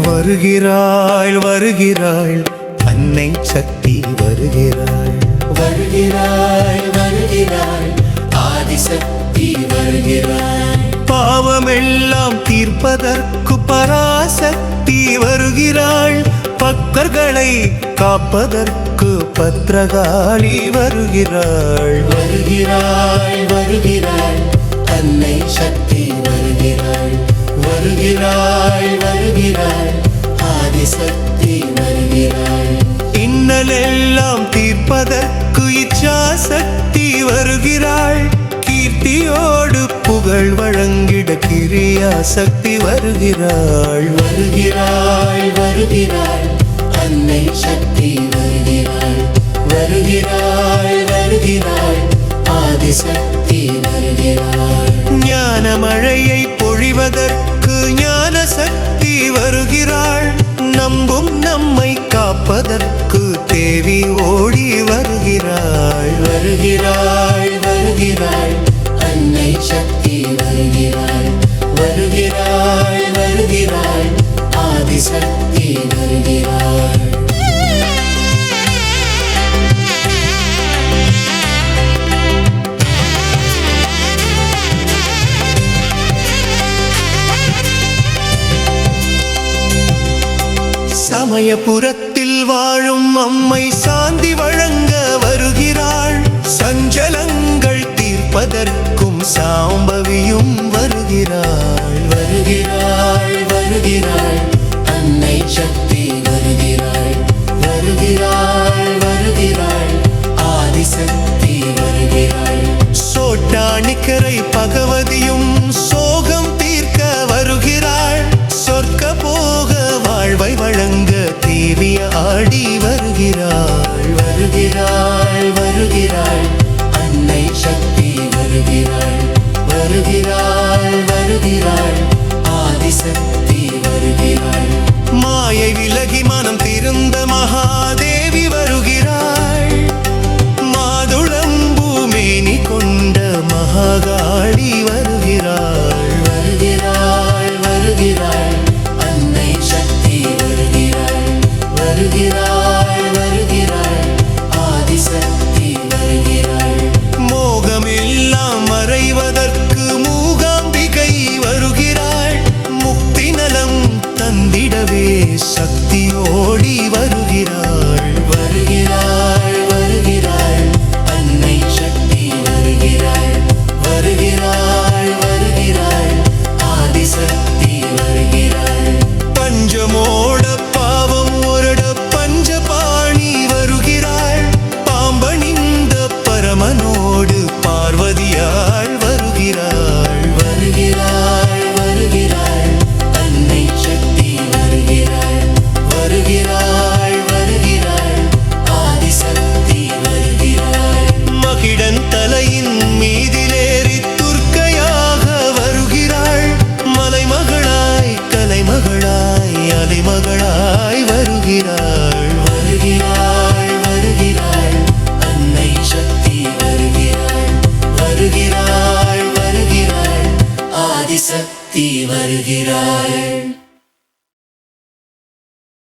வருகிறாள் வருகிறாள். அன்னை சக்தி வருகிறாள். வருகிறாய் வருகிறாய் ஆதிசக்தி வருகிறாய் பாவமெல்லாம் தீர்ப்பதற்கு பராசக்தி வருகிறாள். பக்தர்களை காப்பதற்கு பத்ரகாளி வருகிறாள். வருகிறாய் வருகிறாய் அன்னை சக்தி வருகிறாய் வருகிறாய் வருகிறாய். ஆதிசக்தி வருகிறாய். இன்னலெல்லாம் தீர்ப்பதற்கு இச்சா சக்தி வருகிறாள் கீர்த்தியோடு புகழ் வழங்கிட கிரியா சக்தி வருகிறாள். வருகிறாய் வருகிறாய். அன்னை சக்தி வருகிறாய் வருகிறாய் வருகிறாய். ஆதிசக்தி வருகிறாய் ஞான மழையை பொழிவதற்கு ஞான சக்தி வருகிறாள். நம்பும் நம்மை சமயபுரத்தில் வாழும் அம்மை சாந்தி வழங்க வருகிறாள். சஞ்சலங்கள் தீர்ப்பதற்கும் சாம்பவியும் வருகிறாள். வருகிறாய் வருகிறாய் அன்னை சக்தி வருகிறாய் வருகிறாய் வருகிறாய் ஆதிசக்தி வருகிறாய் சோட்டாணிக்கரை பகவதியும் வருகிறாள் வருகிறாள். ஆதிசக்தி வருகிறாள். மாயை விலகி மனம் திருந்த மகாதேவி வருகிறாள். மாதுளம் பூமேனி கொண்ட மகாகாளி வரு தந்திடவே சக்தியோடி வருகிறார். ஆதிசக்தி வருகிறாள்